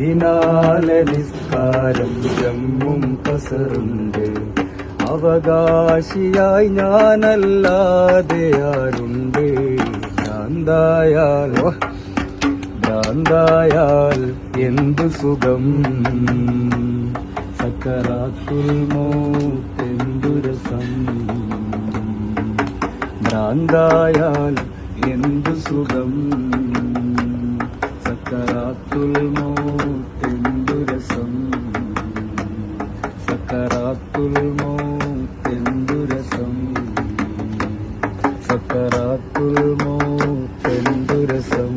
ഇതിനാലെ നിസ്കാരം ജമ്മും കസറുണ്ട്. അവകാശിയായി ഞാനല്ലാതെ ആരുണ്ട്? ഭ്രാന്തായാലോ ഭ്രാന്തായാൽ എന്തു സുഖം? സക്കറാത്തുൽ മോത്തെന്തു രസം? ഭ്രാന്തായാൽ എന്തു സുഖം? സക്കറാത്തുൽ മോത്തെന്തു സക്കറാത്തുൽ മോ രസം സക്കറാത്തുൽ മോ രസം